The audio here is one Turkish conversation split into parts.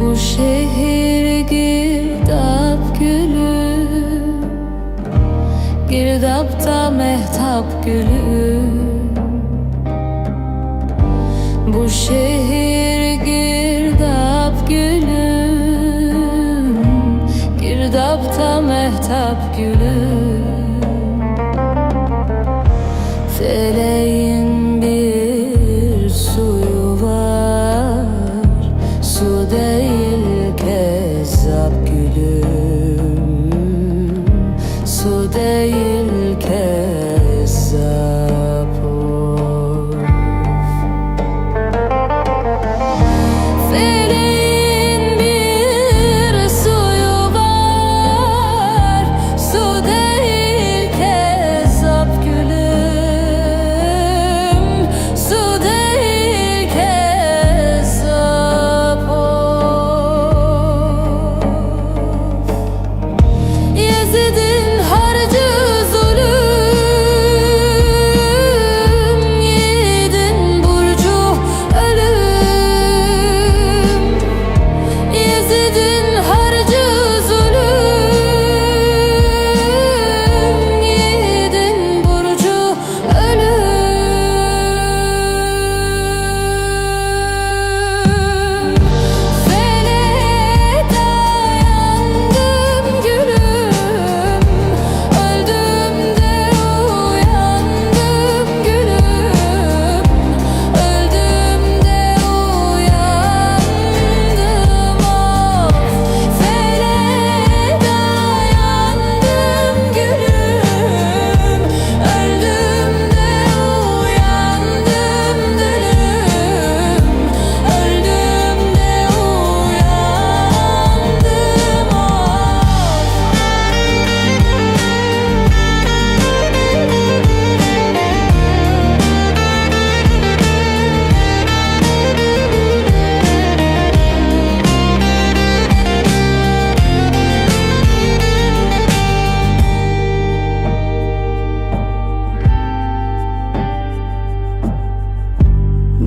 Bu şehir girdap gülü. Girdapta mehtap gülü. Bu şehir girdap gülü. Girdapta mehtap gülü. today.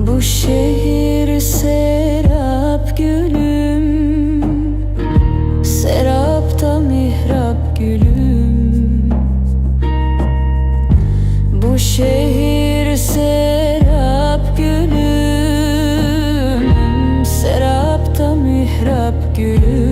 Bu şehir serap gülüm. Serapta mihrap gülüm. Bu şehir serap gülüm. Serapta mihrap gülüm.